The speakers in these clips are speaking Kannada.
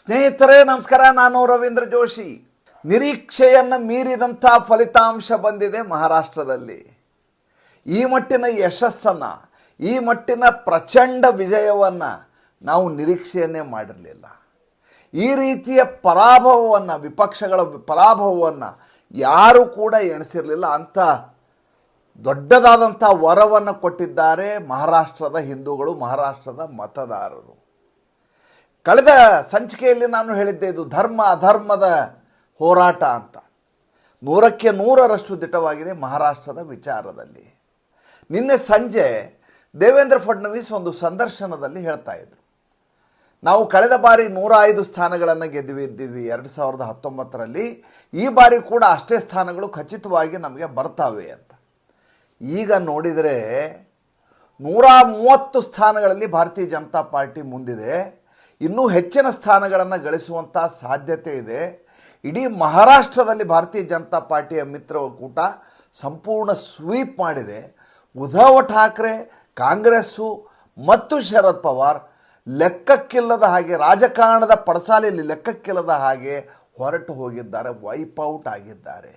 ಸ್ನೇಹಿತರೇ, ನಮಸ್ಕಾರ. ನಾನು ರವೀಂದ್ರ ಜೋಶಿ. ನಿರೀಕ್ಷೆಯನ್ನು ಮೀರಿದಂಥ ಫಲಿತಾಂಶ ಬಂದಿದೆ ಮಹಾರಾಷ್ಟ್ರದಲ್ಲಿ. ಈ ಮಟ್ಟಿನ ಯಶಸ್ಸನ್ನು, ಈ ಮಟ್ಟಿನ ಪ್ರಚಂಡ ವಿಜಯವನ್ನು ನಾವು ನಿರೀಕ್ಷೆಯನ್ನೇ ಮಾಡಿರಲಿಲ್ಲ. ಈ ರೀತಿಯ ಪರಾಭವವನ್ನು, ವಿಪಕ್ಷಗಳ ಪರಾಭವವನ್ನು ಯಾರೂ ಕೂಡ ಎಣಿಸಿರಲಿಲ್ಲ. ಅಂಥ ದೊಡ್ಡದಾದಂಥ ವರವನ್ನು ಕೊಟ್ಟಿದ್ದಾರೆ ಮಹಾರಾಷ್ಟ್ರದ ಹಿಂದೂಗಳು, ಮಹಾರಾಷ್ಟ್ರದ ಮತದಾರರು. ಕಳೆದ ಸಂಚಿಕೆಯಲ್ಲಿ ನಾನು ಹೇಳಿದ್ದೆ ಇದು ಧರ್ಮ ಅಧರ್ಮದ ಹೋರಾಟ ಅಂತ. ನೂರಕ್ಕೆ ನೂರರಷ್ಟು ದಿಟವಾಗಿದೆ ಮಹಾರಾಷ್ಟ್ರದ ವಿಚಾರದಲ್ಲಿ. ನಿನ್ನೆ ಸಂಜೆ ದೇವೇಂದ್ರ ಫಡ್ನವೀಸ್ ಒಂದು ಸಂದರ್ಶನದಲ್ಲಿ ಹೇಳ್ತಾ ಇದ್ರು. ನಾವು ಕಳೆದ ಬಾರಿ ನೂರ ಐದು ಸ್ಥಾನಗಳನ್ನು ಗೆದ್ದಿದ್ದೀವಿ ಎರಡು ಸಾವಿರದ ಹತ್ತೊಂಬತ್ತರಲ್ಲಿ ಈ ಬಾರಿ ಕೂಡ ಅಷ್ಟೇ ಸ್ಥಾನಗಳು ಖಚಿತವಾಗಿ ನಮಗೆ ಬರ್ತಾವೆ ಅಂತ. ಈಗ ನೋಡಿದರೆ ನೂರ ಮೂವತ್ತು ಸ್ಥಾನಗಳಲ್ಲಿ ಭಾರತೀಯ ಜನತಾ ಪಾರ್ಟಿ ಮುಂದಿದೆ. ಇನ್ನೂ ಹೆಚ್ಚಿನ ಸ್ಥಾನಗಳನ್ನು ಗಳಿಸುವಂಥ ಸಾಧ್ಯತೆ ಇದೆ. ಇಡೀ ಮಹಾರಾಷ್ಟ್ರದಲ್ಲಿ ಭಾರತೀಯ ಜನತಾ ಪಾರ್ಟಿಯ ಮಿತ್ರ ಒಕ್ಕೂಟ ಸಂಪೂರ್ಣ ಸ್ವೀಪ್ ಮಾಡಿದೆ. ಉದ್ಧವ್ ಠಾಕ್ರೆ, ಕಾಂಗ್ರೆಸ್ಸು ಮತ್ತು ಶರದ್ ಪವಾರ್ ಲೆಕ್ಕಕ್ಕಿಲ್ಲದ ಹಾಗೆ ರಾಜಕಾರಣದ ಪಡಸಾಲೆಯಲ್ಲಿ ಲೆಕ್ಕಕ್ಕಿಲ್ಲದ ಹಾಗೆ ಹೊರಟು ಹೋಗಿದ್ದಾರೆ ವೈಪೌಟ್ ಆಗಿದ್ದಾರೆ.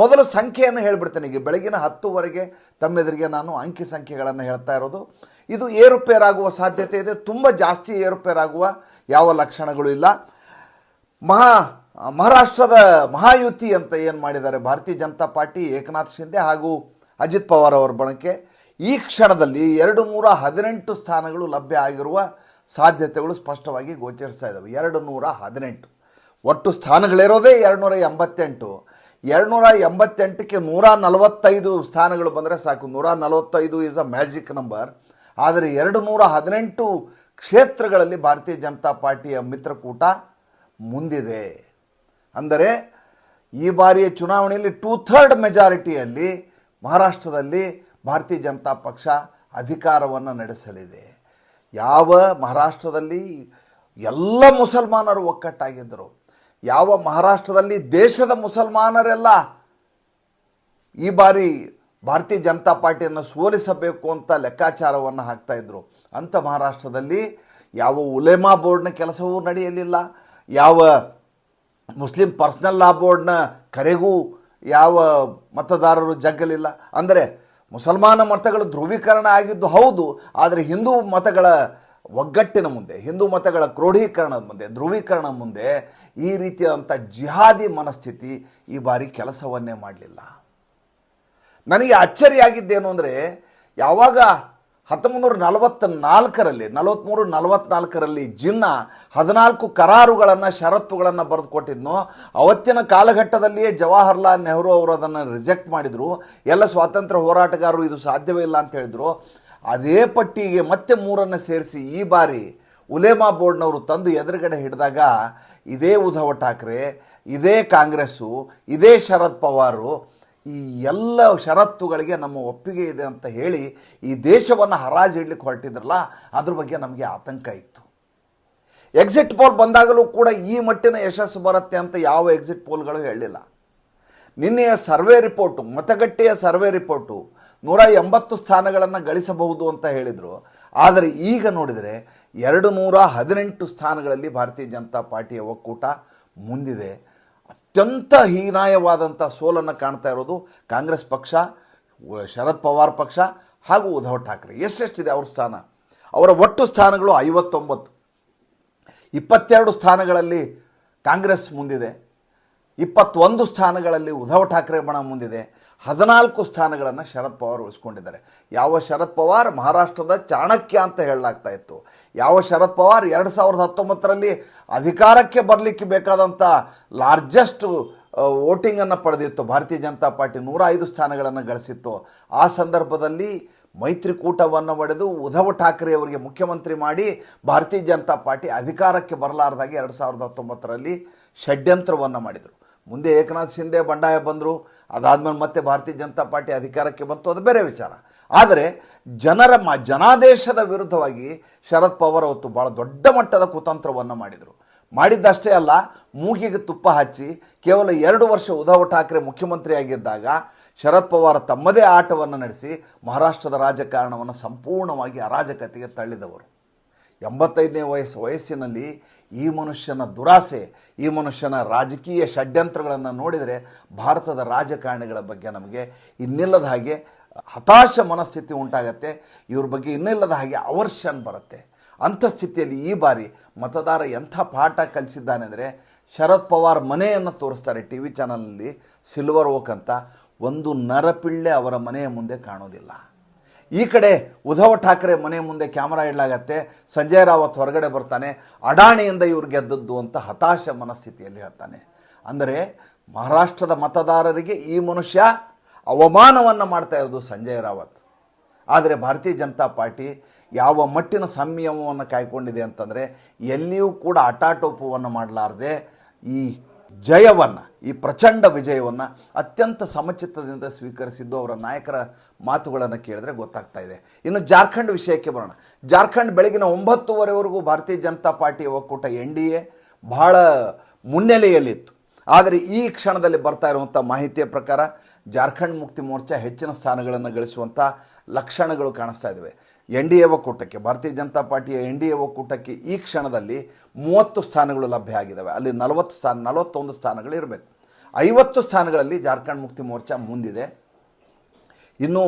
ಮೊದಲು ಸಂಖ್ಯೆಯನ್ನು ಹೇಳಿಬಿಡ್ತೇನೆ, ಈಗ ಬೆಳಗಿನ ಹತ್ತುವರೆಗೆ ತಮ್ಮೆದುರಿಗೆ ನಾನು ಅಂಕಿ ಸಂಖ್ಯೆಗಳನ್ನು ಹೇಳ್ತಾ ಇರೋದು. ಇದು ಏರುಪೇರಾಗುವ ಸಾಧ್ಯತೆ ಇದೆ. ತುಂಬ ಜಾಸ್ತಿ ಏರುಪೇರಾಗುವ ಯಾವ ಲಕ್ಷಣಗಳು ಇಲ್ಲ. ಮಹಾ, ಮಹಾರಾಷ್ಟ್ರದ ಮಹಾಯುತಿ ಅಂತ ಏನು ಮಾಡಿದ್ದಾರೆ? ಭಾರತೀಯ ಜನತಾ ಪಾರ್ಟಿ, ಏಕನಾಥ್ ಶಿಂದೆ ಹಾಗೂ ಅಜಿತ್ ಪವಾರ್ ಅವರ ಬಳಕೆ ಈ ಕ್ಷಣದಲ್ಲಿ ಎರಡು ನೂರ ಹದಿನೆಂಟು ಸ್ಥಾನಗಳು ಲಭ್ಯ ಆಗಿರುವ ಸಾಧ್ಯತೆಗಳು ಸ್ಪಷ್ಟವಾಗಿ ಗೋಚರಿಸ್ತಾ ಇದ್ದಾವೆ ಎರಡು ನೂರ ಹದಿನೆಂಟು. ಒಟ್ಟು ಸ್ಥಾನಗಳಿರೋದೇ ಎರಡು ನೂರ ಎಂಬತ್ತೆಂಟು. ಎರಡುನೂರ ಎಂಬತ್ತೆಂಟಕ್ಕೆ ನೂರ ನಲವತ್ತೈದು ಸ್ಥಾನಗಳು ಬಂದರೆ ಸಾಕು. ನೂರ ನಲವತ್ತೈದು ಈಸ್ ಅ ಮ್ಯಾಜಿಕ್ ನಂಬರ್ ಆದರೆ ಎರಡು ನೂರ ಹದಿನೆಂಟು ಕ್ಷೇತ್ರಗಳಲ್ಲಿ ಭಾರತೀಯ ಜನತಾ ಪಾರ್ಟಿಯ ಮಿತ್ರಕೂಟ ಮುಂದಿದೆ. ಅಂದರೆ ಈ ಬಾರಿಯ ಚುನಾವಣೆಯಲ್ಲಿ ಟೂ ಥರ್ಡ್ ಮೆಜಾರಿಟಿಯಲ್ಲಿ ಮಹಾರಾಷ್ಟ್ರದಲ್ಲಿ ಭಾರತೀಯ ಜನತಾ ಪಕ್ಷ ಅಧಿಕಾರವನ್ನು ನಡೆಸಲಿದೆ. ಯಾವ ಮಹಾರಾಷ್ಟ್ರದಲ್ಲಿ ಎಲ್ಲ ಮುಸಲ್ಮಾನರು ಒಕ್ಕಟ್ಟಾಗಿದ್ದರು, ಯಾವ ಮಹಾರಾಷ್ಟ್ರದಲ್ಲಿ ದೇಶದ ಮುಸಲ್ಮಾನರೆಲ್ಲ ಈ ಬಾರಿ ಭಾರತೀಯ ಜನತಾ ಪಾರ್ಟಿಯನ್ನು ಸೋಲಿಸಬೇಕು ಅಂತ ಲೆಕ್ಕಾಚಾರವನ್ನು ಹಾಕ್ತಾ ಇದ್ರು. ಅಂಥ ಮಹಾರಾಷ್ಟ್ರದಲ್ಲಿ ಯಾವ ಉಲೇಮಾ ಬೋರ್ಡ್ನ ಕೆಲಸವೂ ನಡೆಯಲಿಲ್ಲ. ಯಾವ ಮುಸ್ಲಿಂ ಪರ್ಸ್ನಲ್ ಲಾ ಬೋರ್ಡ್ನ ಕರೆಗೂ ಯಾವ ಮತದಾರರು ಜಗ್ಗಲಿಲ್ಲ. ಅಂದರೆ ಮುಸಲ್ಮಾನ ಮತಗಳು ಧ್ರುವೀಕರಣ ಆಗಿದ್ದು ಹೌದು, ಆದರೆ ಹಿಂದೂ ಮತಗಳ ಒಗ್ಗಟ್ಟಿನ ಮುಂದೆ, ಹಿಂದೂ ಮತಗಳ ಕ್ರೋಢೀಕರಣದ ಮುಂದೆ, ಧ್ರುವೀಕರಣ ಮುಂದೆ ಈ ರೀತಿಯಾದಂಥ ಜಿಹಾದಿ ಮನಸ್ಥಿತಿ ಈ ಬಾರಿ ಕೆಲಸವನ್ನೇ ಮಾಡಲಿಲ್ಲ. ನನಗೆ ಅಚ್ಚರಿಯಾಗಿದ್ದೇನು ಅಂದರೆ, ಯಾವಾಗ ಹತ್ತೊಂಬತ್ತು ನಲವತ್ತ ನಾಲ್ಕರಲ್ಲಿ ನಲವತ್ತ್ಮೂರು ನಲವತ್ತ್ನಾಲ್ಕರಲ್ಲಿ ಜಿನ್ನ ಹದಿನಾಲ್ಕು ಕರಾರುಗಳನ್ನು, ಷರತ್ತುಗಳನ್ನು ಬರೆದು ಕೊಟ್ಟಿದ್ನೋ ಅವತ್ತಿನ ಕಾಲಘಟ್ಟದಲ್ಲಿಯೇ ಜವಾಹರ್ಲಾಲ್ ನೆಹರು ಅವರು ಅದನ್ನು ರಿಜೆಕ್ಟ್ ಮಾಡಿದರು. ಎಲ್ಲ ಸ್ವಾತಂತ್ರ್ಯ ಹೋರಾಟಗಾರರು ಇದು ಸಾಧ್ಯವೇ ಇಲ್ಲ ಅಂತ ಹೇಳಿದರು. ಅದೇ ಪಟ್ಟಿಗೆ ಮತ್ತೆ ಮೂರನ್ನು ಸೇರಿಸಿ ಈ ಬಾರಿ ಉಲೇಮಾ ಬೋರ್ಡ್ನವರು ತಂದು ಎದುರುಗಡೆ ಹಿಡಿದಾಗ ಇದೇ ಉಧವ ಠಾಕ್ರೆ, ಇದೇ ಕಾಂಗ್ರೆಸ್ಸು, ಇದೇ ಶರದ್ ಪವಾರು ಈ ಎಲ್ಲ ಷರತ್ತುಗಳಿಗೆ ನಮ್ಮ ಒಪ್ಪಿಗೆ ಇದೆ ಅಂತ ಹೇಳಿ ಈ ದೇಶವನ್ನು ಹರಾಜು ಇಡ್ಲಿಕ್ಕೆ ಹೊರಟಿದ್ರಲ್ಲ, ಅದ್ರ ಬಗ್ಗೆ ನಮಗೆ ಆತಂಕ ಇತ್ತು. ಎಕ್ಸಿಟ್ ಪೋಲ್ ಬಂದಾಗಲೂ ಕೂಡ ಈ ಮಟ್ಟಿನ ಯಶಸ್ಸು ಬರುತ್ತೆ ಅಂತ ಯಾವ ಎಕ್ಸಿಟ್ ಪೋಲ್ಗಳು ಹೇಳಲಿಲ್ಲ. ನಿನ್ನೆಯ ಸರ್ವೆ ರಿಪೋರ್ಟು, ಮತಗಟ್ಟೆಯ ಸರ್ವೆ ರಿಪೋರ್ಟು ನೂರ ಎಂಬತ್ತು ಸ್ಥಾನಗಳನ್ನು ಗಳಿಸಬಹುದು ಅಂತ ಹೇಳಿದರು. ಆದರೆ ಈಗ ನೋಡಿದರೆ ಎರಡು ನೂರ ಹದಿನೆಂಟು ಸ್ಥಾನಗಳಲ್ಲಿ ಭಾರತೀಯ ಜನತಾ ಪಾರ್ಟಿಯ ಒಕ್ಕೂಟ ಮುಂದಿದೆ. ಅತ್ಯಂತ ಹೀನಾಯವಾದಂಥ ಸೋಲನ್ನು ಕಾಣ್ತಾ ಇರೋದು ಕಾಂಗ್ರೆಸ್ ಪಕ್ಷ ಶರದ್ ಪವಾರ್ ಪಕ್ಷ ಹಾಗೂ ಉದ್ಧವ್ ಠಾಕ್ರೆ. ಎಷ್ಟೆಷ್ಟಿದೆ ಅವ್ರ ಸ್ಥಾನ? ಅವರ ಒಟ್ಟು ಸ್ಥಾನಗಳು ಐವತ್ತೊಂಬತ್ತು. ಇಪ್ಪತ್ತೆರಡು ಸ್ಥಾನಗಳಲ್ಲಿ ಕಾಂಗ್ರೆಸ್ ಮುಂದಿದೆ. ಇಪ್ಪತ್ತೊಂದು ಸ್ಥಾನಗಳಲ್ಲಿ ಉದ್ಧವ್ ಠಾಕ್ರೆ ಬಣ ಮುಂದಿದೆ. ಹದಿನಾಲ್ಕು ಸ್ಥಾನಗಳನ್ನು ಶರದ್ ಪವಾರ್ ಉಳಿಸ್ಕೊಂಡಿದ್ದಾರೆ. ಯಾವ ಶರದ್ ಪವಾರ್ ಮಹಾರಾಷ್ಟ್ರದ ಚಾಣಕ್ಯ ಅಂತ ಹೇಳಲಾಗ್ತಾ ಇತ್ತು. ಯಾವ ಶರದ್ ಪವಾರ್ ಎರಡು ಸಾವಿರದ ಹತ್ತೊಂಬತ್ತರಲ್ಲಿ ಅಧಿಕಾರಕ್ಕೆ ಬರಲಿಕ್ಕೆ ಬೇಕಾದಂಥ ಲಾರ್ಜೆಸ್ಟ್ ವೋಟಿಂಗನ್ನು ಪಡೆದಿತ್ತು. ಭಾರತೀಯ ಜನತಾ ಪಾರ್ಟಿ ನೂರ ಐದು ಸ್ಥಾನಗಳನ್ನು ಗಳಿಸಿತ್ತು. ಆ ಸಂದರ್ಭದಲ್ಲಿ ಮೈತ್ರಿಕೂಟವನ್ನು ಒಡೆದು ಉದ್ಧವ್ ಠಾಕ್ರೆ ಅವರಿಗೆ ಮುಖ್ಯಮಂತ್ರಿ ಮಾಡಿ ಭಾರತೀಯ ಜನತಾ ಪಾರ್ಟಿ ಅಧಿಕಾರಕ್ಕೆ ಬರಲಾರ್ದಾಗೆ ಎರಡು ಸಾವಿರದ ಹತ್ತೊಂಬತ್ತರಲ್ಲಿ ಷಡ್ಯಂತ್ರವನ್ನು ಮಾಡಿದರು. ಮುಂದೆ ಏಕನಾಥ್ ಶಿಂದೆ ಬಂಡಾಯ ಬಂದರು, ಅದಾದಮೇಲೆ ಮತ್ತೆ ಭಾರತೀಯ ಜನತಾ ಪಾರ್ಟಿ ಅಧಿಕಾರಕ್ಕೆ ಬಂತು, ಅದು ಬೇರೆ ವಿಚಾರ. ಆದರೆ ಜನರ ಮ, ಜನಾದೇಶದ ವಿರುದ್ಧವಾಗಿ ಶರದ್ ಪವಾರ್ ಅವತ್ತು ಭಾಳ ದೊಡ್ಡ ಮಟ್ಟದ ಕುತಂತ್ರವನ್ನು ಮಾಡಿದರು. ಮಾಡಿದ್ದಷ್ಟೇ ಅಲ್ಲ, ಮೂಗಿಗೆ ತುಪ್ಪ ಹಚ್ಚಿ ಕೇವಲ ಎರಡು ವರ್ಷ ಉದ್ಧವ್ ಠಾಕ್ರೆ ಮುಖ್ಯಮಂತ್ರಿಯಾಗಿದ್ದಾಗ ಶರದ್ ಪವಾರ್ ತಮ್ಮದೇ ಆಟವನ್ನು ನಡೆಸಿ ಮಹಾರಾಷ್ಟ್ರದ ರಾಜಕಾರಣವನ್ನು ಸಂಪೂರ್ಣವಾಗಿ ಅರಾಜಕತೆಗೆ ತಳ್ಳಿದವರು. ಎಂಬತ್ತೈದನೇ ವಯಸ್ಸು, ವಯಸ್ಸಿನಲ್ಲಿ ಈ ಮನುಷ್ಯನ ದುರಾಸೆ, ಈ ಮನುಷ್ಯನ ರಾಜಕೀಯ ಷಡ್ಯಂತ್ರಗಳನ್ನು ನೋಡಿದರೆ ಭಾರತದ ರಾಜಕಾರಣಿಗಳ ಬಗ್ಗೆ ನಮಗೆ ಇನ್ನಿಲ್ಲದ ಹಾಗೆ ಹತಾಶ ಮನಸ್ಥಿತಿ ಉಂಟಾಗತ್ತೆ. ಇವ್ರ ಬಗ್ಗೆ ಇನ್ನಿಲ್ಲದ ಹಾಗೆ ಅವರ್ಷನ್ ಬರುತ್ತೆ. ಅಂಥ ಸ್ಥಿತಿಯಲ್ಲಿ ಈ ಬಾರಿ ಮತದಾರ ಎಂಥ ಪಾಠ ಕಲಿಸಿದ್ದಾನೆ ಅಂದರೆ ಶರದ್ ಪವಾರ್ ಮನೆಯನ್ನು ತೋರಿಸ್ತಾರೆ ಟಿ ವಿ ಚಾನಲ್ನಲ್ಲಿ ಸಿಲ್ವರ್ ಓಕ್ ಅಂತ. ಒಂದು ನರಪಿಳ್ಳೆ ಅವರ ಮನೆಯ ಮುಂದೆ ಕಾಣೋದಿಲ್ಲ. ಈ ಕಡೆ ಉದ್ಧವ್ ಠಾಕ್ರೆ ಮನೆ ಮುಂದೆ ಕ್ಯಾಮರಾ ಇಡಲಾಗತ್ತೆ. ಸಂಜಯ್ ರಾವತ್ ಹೊರಗಡೆ ಬರ್ತಾನೆ. ಅಡಾಣಿಯಿಂದ ಇವ್ರು ಗೆದ್ದದ್ದು ಅಂತ ಹತಾಶ ಮನಸ್ಥಿತಿಯಲ್ಲಿ ಹೇಳ್ತಾನೆ. ಅಂದರೆ ಮಹಾರಾಷ್ಟ್ರದ ಮತದಾರರಿಗೆ ಈ ಮನುಷ್ಯ ಅವಮಾನವನ್ನು ಮಾಡ್ತಾ ಇರೋದು ಸಂಜಯ್ ರಾವತ್. ಆದರೆ ಭಾರತೀಯ ಜನತಾ ಪಾರ್ಟಿ ಯಾವ ಮಟ್ಟಿನ ಸಂಯಮವನ್ನು ಕಾಯ್ಕೊಂಡಿದೆ ಅಂತಂದರೆ ಎಲ್ಲಿಯೂ ಕೂಡ ಅಟಾಟೋಪವನ್ನು ಮಾಡಲಾರದೆ ಈ ಜಯವನ್ನು, ಈ ಪ್ರಚಂಡ ವಿಜಯವನ್ನು ಅತ್ಯಂತ ಸಮಚಿತ್ತದಿಂದ ಸ್ವೀಕರಿಸಿದ್ದು ಅವರ ನಾಯಕರ ಮಾತುಗಳನ್ನು ಕೇಳಿದ್ರೆ ಗೊತ್ತಾಗ್ತಾ ಇದೆ. ಇನ್ನು ಜಾರ್ಖಂಡ್ ವಿಷಯಕ್ಕೆ ಬರೋಣ. ಜಾರ್ಖಂಡ್ ಬೆಳಗಿನ ಒಂಬತ್ತುವರೆವರೆಗೂ ಭಾರತೀಯ ಜನತಾ ಪಾರ್ಟಿಯ ಒಕ್ಕೂಟ ಎನ್ ಡಿ ಎ ಬಹಳ ಮುನ್ನೆಲೆಯಲ್ಲಿತ್ತು. ಆದರೆ ಈ ಕ್ಷಣದಲ್ಲಿ ಬರ್ತಾ ಇರುವಂಥ ಮಾಹಿತಿಯ ಪ್ರಕಾರ ಜಾರ್ಖಂಡ್ ಮುಕ್ತಿ ಮೋರ್ಚಾ ಹೆಚ್ಚಿನ ಸ್ಥಾನಗಳನ್ನು ಗಳಿಸುವಂಥ ಲಕ್ಷಣಗಳು ಕಾಣಿಸ್ತಾ ಇದ್ದಾವೆ ಎನ್ ಡಿ ಎ ಒಕ್ಕೂಟಕ್ಕೆ, ಭಾರತೀಯ ಜನತಾ ಪಾರ್ಟಿಯ ಎನ್ ಡಿ ಎ ಒಕ್ಕೂಟಕ್ಕೆ ಈ ಕ್ಷಣದಲ್ಲಿ ಮೂವತ್ತು ಸ್ಥಾನಗಳು ಲಭ್ಯ ಆಗಿದ್ದಾವೆ. ಅಲ್ಲಿ ನಲವತ್ತು ಸ್ಥಾನ, ನಲವತ್ತೊಂದು ಸ್ಥಾನಗಳು ಇರಬೇಕು. ಐವತ್ತು ಸ್ಥಾನಗಳಲ್ಲಿ ಜಾರ್ಖಂಡ್ ಮುಕ್ತಿ ಮೋರ್ಚಾ ಮುಂದಿದೆ. ಇನ್ನೂ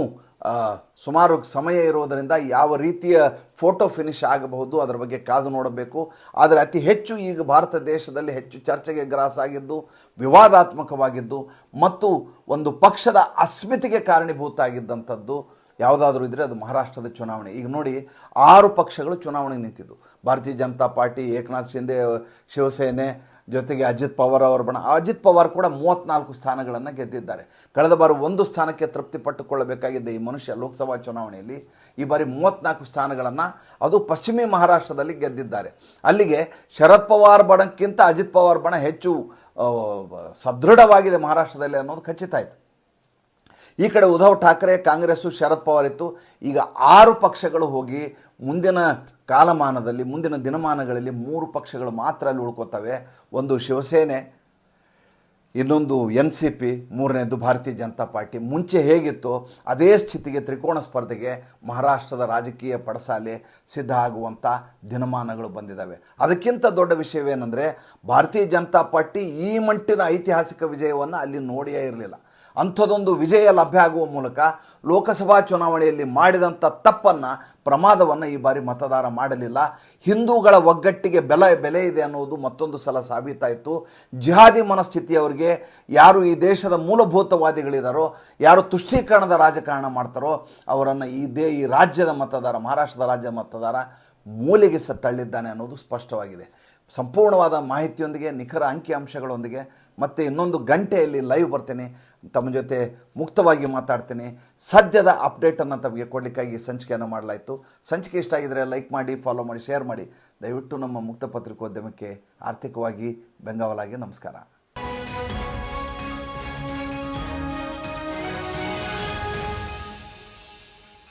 ಸುಮಾರು ಸಮಯ ಇರುವುದರಿಂದ ಯಾವ ರೀತಿಯ ಫೋಟೋ ಫಿನಿಶ್ ಆಗಬಹುದು, ಅದರ ಬಗ್ಗೆ ಕಾದು ನೋಡಬೇಕು. ಆದರೆ ಅತಿ ಹೆಚ್ಚು ಈಗ ಭಾರತ ದೇಶದಲ್ಲಿ ಹೆಚ್ಚು ಚರ್ಚೆಗೆ ಗ್ರಾಸಾಗಿದ್ದು ವಿವಾದಾತ್ಮಕವಾಗಿದ್ದು, ಮತ್ತು ಒಂದು ಪಕ್ಷದ ಅಸ್ಮಿತೆಗೆ ಕಾರಣೀಭೂತ ಆಗಿದ್ದಂಥದ್ದು ಯಾವುದಾದ್ರೂ ಇದ್ದರೆ ಅದು ಮಹಾರಾಷ್ಟ್ರದ ಚುನಾವಣೆ. ಈಗ ನೋಡಿ, ಆರು ಪಕ್ಷಗಳು ಚುನಾವಣೆಗೆ ನಿಂತಿದ್ದು. ಭಾರತೀಯ ಜನತಾ ಪಾರ್ಟಿ, ಏಕನಾಥ್ ಶಿಂದೆ ಶಿವಸೇನೆ, ಜೊತೆಗೆ ಅಜಿತ್ ಪವಾರ್ ಅವರ ಬಣ. ಅಜಿತ್ ಪವಾರ್ ಕೂಡ ಮೂವತ್ತ್ನಾಲ್ಕು ಸ್ಥಾನಗಳನ್ನು ಗೆದ್ದಿದ್ದಾರೆ. ಕಳೆದ ಬಾರಿ ಒಂದು ಸ್ಥಾನಕ್ಕೆ ತೃಪ್ತಿ ಪಟ್ಟುಕೊಳ್ಳಬೇಕಾಗಿದ್ದ ಈ ಮನುಷ್ಯ ಲೋಕಸಭಾ ಚುನಾವಣೆಯಲ್ಲಿ ಈ ಬಾರಿ ಮೂವತ್ತ್ನಾಲ್ಕು ಸ್ಥಾನಗಳನ್ನು ಅದು ಪಶ್ಚಿಮಿ ಮಹಾರಾಷ್ಟ್ರದಲ್ಲಿ ಗೆದ್ದಿದ್ದಾರೆ. ಅಲ್ಲಿಗೆ ಶರದ್ ಪವಾರ್ ಬಣಕ್ಕಿಂತ ಅಜಿತ್ ಪವಾರ್ ಬಣ ಹೆಚ್ಚು ಸದೃಢವಾಗಿದೆ ಮಹಾರಾಷ್ಟ್ರದಲ್ಲಿ ಅನ್ನೋದು ಖಚಿತ ಆಯಿತು. ಈ ಕಡೆ ಉದ್ಧವ್ ಠಾಕ್ರೆ, ಕಾಂಗ್ರೆಸ್ಸು ಶರದ್ ಪವಾರ್ ಇತ್ತು. ಈಗ ಆರು ಪಕ್ಷಗಳು ಹೋಗಿ ಮುಂದಿನ ಕಾಲಮಾನದಲ್ಲಿ, ಮುಂದಿನ ದಿನಮಾನಗಳಲ್ಲಿ ಮೂರು ಪಕ್ಷಗಳು ಮಾತ್ರ ಅಲ್ಲಿ ಉಳ್ಕೋತವೆ. ಒಂದು ಶಿವಸೇನೆ, ಇನ್ನೊಂದು ಎನ್ ಸಿ ಪಿ, ಮೂರನೇದು ಭಾರತೀಯ ಜನತಾ ಪಾರ್ಟಿ. ಮುಂಚೆ ಹೇಗಿತ್ತು ಅದೇ ಸ್ಥಿತಿಗೆ ತ್ರಿಕೋಣ ಸ್ಪರ್ಧೆಗೆ ಮಹಾರಾಷ್ಟ್ರದ ರಾಜಕೀಯ ಪಡಸಾಲೆ ಸಿದ್ಧ ಆಗುವಂಥ ದಿನಮಾನಗಳು ಬಂದಿದ್ದಾವೆ ಅದಕ್ಕಿಂತ ದೊಡ್ಡ ವಿಷಯವೇನೆಂದರೆ, ಭಾರತೀಯ ಜನತಾ ಪಾರ್ಟಿ ಈ ಮಂಟಿನ ಐತಿಹಾಸಿಕ ವಿಜಯವನ್ನು ಅಲ್ಲಿ ನೋಡಿಯೇ ಇರಲಿಲ್ಲ. ಅಂಥದ್ದೊಂದು ವಿಜಯ ಲಭ್ಯ ಆಗುವ ಮೂಲಕ ಲೋಕಸಭಾ ಚುನಾವಣೆಯಲ್ಲಿ ಮಾಡಿದಂಥ ತಪ್ಪನ್ನು, ಪ್ರಮಾದವನ್ನು ಈ ಬಾರಿ ಮತದಾರ ಮಾಡಲಿಲ್ಲ. ಹಿಂದೂಗಳ ಒಗ್ಗಟ್ಟಿಗೆ ಬೆಲೆ ಬೆಲೆ ಇದೆ ಅನ್ನೋದು ಮತ್ತೊಂದು ಸಲ ಸಾಬೀತಾಯಿತು. ಜಿಹಾದಿ ಮನಸ್ಥಿತಿಯವರಿಗೆ ಯಾರು ಈ ದೇಶದ ಮೂಲಭೂತವಾದಿಗಳಿದಾರೋ, ಯಾರು ತುಷ್ಟೀಕರಣದ ರಾಜಕಾರಣ ಮಾಡ್ತಾರೋ, ಅವರನ್ನು ಈ ದೇ, ಈ ರಾಜ್ಯದ ಮತದಾರ, ಮಹಾರಾಷ್ಟ್ರದ ರಾಜ್ಯ ಮತದಾರ ಮೂಲೆಗೆ ಸತ್ತಳ್ಳಿದ್ದಾನೆ ತಳ್ಳಿದ್ದಾನೆ ಅನ್ನೋದು ಸ್ಪಷ್ಟವಾಗಿದೆ. ಸಂಪೂರ್ಣವಾದ ಮಾಹಿತಿಯೊಂದಿಗೆ, ನಿಖರ ಅಂಕಿಅಂಶಗಳೊಂದಿಗೆ ಮತ್ತೆ ಇನ್ನೊಂದು ಗಂಟೆಯಲ್ಲಿ ಲೈವ್ ಬರ್ತೇನೆ. ತಮ್ಮ ಜೊತೆ ಮುಕ್ತವಾಗಿ ಮಾತಾಡ್ತೇನೆ. ಸದ್ಯದ ಅಪ್ಡೇಟನ್ನು ತಮಗೆ ಕೊಡಲಿಕ್ಕಾಗಿ ಸಂಚಿಕೆಯನ್ನು ಮಾಡಲಾಯಿತು. ಸಂಚಿಕೆ ಇಷ್ಟ ಆಗಿದರೆ ಲೈಕ್ ಮಾಡಿ ಫಾಲೋ ಮಾಡಿ ಶೇರ್ ಮಾಡಿ. ದಯವಿಟ್ಟು ನಮ್ಮ ಮುಕ್ತ ಪತ್ರಿಕೋದ್ಯಮಕ್ಕೆ ಆರ್ಥಿಕವಾಗಿ ಬೆಂಗಾವಲಾಗಿ ನಮಸ್ಕಾರ.